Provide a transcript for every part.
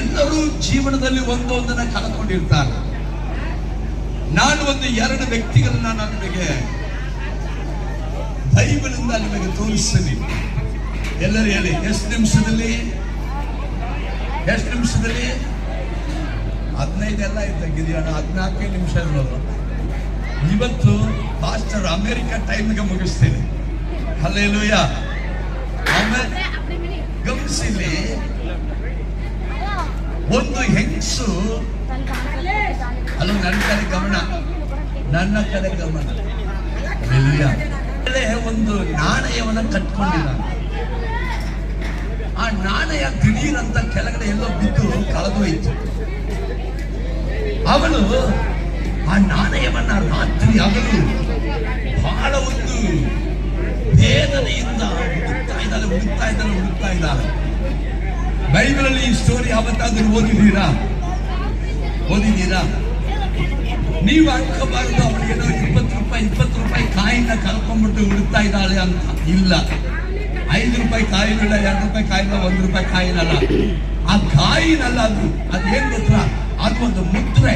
ಎಲ್ಲರೂ ಜೀವನದಲ್ಲಿ ಒಂದೊಂದನ್ನ ಕಳೆದುಕೊಂಡಿರ್ತಾರೆ. ನಾನು ಒಂದು ಎರಡು ವ್ಯಕ್ತಿಗಳನ್ನ ನಾನು ನಿಮಗೆ ಬೈಬಲಿಂದ ನಿಮಗೆ ತೋರಿಸ್ತೀನಿ. ಎಲ್ಲರೂ ಹೇಳಿ, ಎಷ್ಟು ನಿಮಿಷದಲ್ಲಿ? ಎಷ್ಟು ನಿಮಿಷದಲ್ಲಿ? ಹದಿನೈದೆಲ್ಲ ಇದ್ದಾಗಿದೆಯಣ್ಣ ಹದಿನಾಲ್ಕೇ ನಿಮಿಷ ಇರೋದು. ಇವತ್ತು ಮಾಸ್ಟರ್ ಅಮೆರಿಕ ಟೈಮ್ಗೆ ಮುಗಿಸ್ತೀನಿ. ಅಲ್ಲೇಲೂಯ ಯಾ ಗಮನಿಸಿಲಿ ಒಂದು ಹೆಂಗಸು ಅಲ್ಲ, ನನ್ನ ಕಡೆ ಗಮನ. ನನ್ನ ಕಡೆ ಗಮನ. ಒಂದು ನಾಣಯವನ್ನ ಕಟ್ಕೊಂಡಿಲ್ಲ ಆ ನಾಣಯ ದಿಢೀರ್ ಅಂತ ಕೆಳಗಡೆ ಎಲ್ಲೋ ಬಿದ್ದು ಕಳೆದೋಯ್ತು ಅವಳು ಆ ನಾಣಯವನ್ನ ರಾತ್ರಿ ಅವಳು ಬಹಳ ಒಂದು ವೇದನೆಯಿಂದ ಹುಡುಕ್ತಾ ಇದ್ದಾಳೆ ಹುಡುಕ್ತಾ ಇದ್ದಾಳೆ ಹುಡುಕ್ತಾ ಇದ್ದಾಳೆ. ಬೈಬಲಲ್ಲಿ ಈ ಸ್ಟೋರಿ ಯಾವತ್ತಾದ್ರೂ ಓದಿದ್ದೀರಾ? ಓದಿದ್ದೀರಾ? ನೀವು ಅನ್ಕೋಬಾರದು ಅವಳಿಗೇನೋ ಇಪ್ಪತ್ತು ರೂಪಾಯಿ ಇಪ್ಪತ್ತು ರೂಪಾಯಿ ಕಾಯಿನ ಕಲ್ಕೊಂಡ್ಬಿಟ್ಟು ಹುಡುಕ್ತಾ ಇದ್ದಾಳೆ ಅಂತ. ಇಲ್ಲ. ಐದು ರೂಪಾಯಿ ಕಾಯಿನಿಲ್ಲ, ಎರಡು ರೂಪಾಯಿ ಕಾಯಿನ ಒಂದು ರೂಪಾಯಿ ಕಾಯಿನಲ್ಲ. ಆ ಕಾಯಿನಲ್ಲ ಅದು. ಅದೇನ್ ಗೊತ್ತಾ ಅದು ಒಂದು ಮುದ್ರೆ.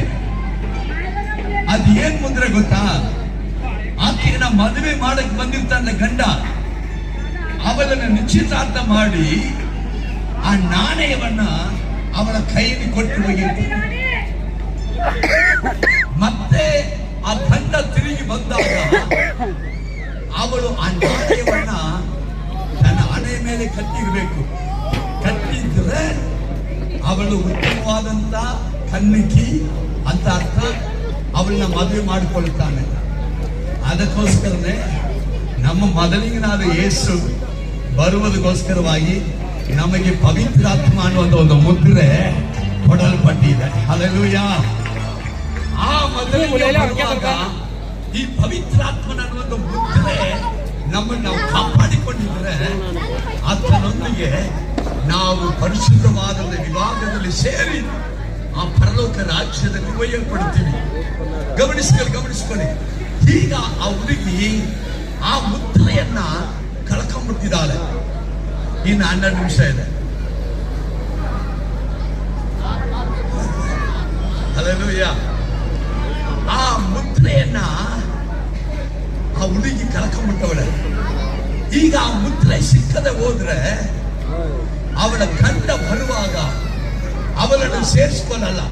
ಅದು ಏನ್ ಮುದ್ರೆ ಗೊತ್ತಾ? ಆಕೆಯನ್ನ ಮದುವೆ ಮಾಡಕ್ ಬಂದಿರ್ತಾನೆ ಗಂಡ. ಅವಳನ್ನು ನಿಶ್ಚಿತಾರ್ಥ ಮಾಡಿ ಆ ನಾಣಯವನ್ನ ಅವಳ ಕೈಯಲ್ಲಿ ಕೊಟ್ಟು ಹೋಗಿ ಮತ್ತೆ ಆ ಗಂಡ ತಿರುಗಿ ಬಂದಾಗ ಅವಳು ಆ ನಾಣ್ಯವನ್ನ ತನ್ನ ಹಣೆ ಮೇಲೆ ಕಟ್ಟಿರ್ಬೇಕು. ಕಟ್ಟಿದ್ರೆ ಅವಳು ಉತ್ತಮವಾದಂತ ಕನ್ನಿಕಿ ಅಂತ ಅರ್ಥ ಅವಳನ್ನ ಮದುವೆ ಮಾಡಿಕೊಳ್ತಾನೆ. ಅದಕ್ಕೋಸ್ಕರನೇ ನಮ್ಮ ಮೊದಲಿಗನಾದ ಯೇಸು ಬರುವುದಕ್ಕೋಸ್ಕರವಾಗಿ ನಮಗೆ ಪವಿತ್ರಾತ್ಮ ಅನ್ನುವಂತ ಒಂದು ಮುದ್ರೆ ಕೊಡಲ್ಪಟ್ಟಿದೆ ಅಲ್ಲೆಲೂಯಾ ಆ ಮೊದಲಿಗೆ ಬರುವಾಗ ಈ ಪವಿತ್ರಾತ್ಮನ ಒಂದು ಮುದ್ರೆ ನಮ್ಮನ್ನು ನಾವು ಕಾಪಾಡಿಕೊಂಡಿದ್ರೆ ಆತನೊಂದಿಗೆ ನಾವು ಪರಿಶುದ್ಧವಾದ ವಿಭಾಗದಲ್ಲಿ ಸೇರಿ ಆ ಪರಲೋಕ ರಾಜ್ಯದಲ್ಲಿ ಒಯ್ಯಲ್ಪಡ್ತೀವಿ ಗಮನಿಸ್ಕೊಳ್ಳಿ ಗಮನಿಸ್ಕೊಳ್ಳಿ ಈಗ ಆ ಹುಡುಗಿ ಆ ಮುದ್ರೆಯನ್ನ ಕಳ್ಕೊಂಡ್ಬಿಟ್ಟಿದ್ದಾಳೆ ಇನ್ನು ಹನ್ನೆರಡು ನಿಮಿಷ ಇದೆ Hallelujah. ಆ ಮುದ್ರೆಯನ್ನ ಆ ಹುಡುಗಿ ಕಳ್ಕೊಂಡ್ಬಿಟ್ಟವಳೆ ಈಗ ಆ ಮುದ್ರೆ ಸಿಕ್ಕದೆ ಹೋದ್ರೆ ಅವಳ ಗಂಡ ಬರುವಾಗ ಅವಳನ್ನು ಸೇರಿಸ್ಕೊಳಲ್ಲ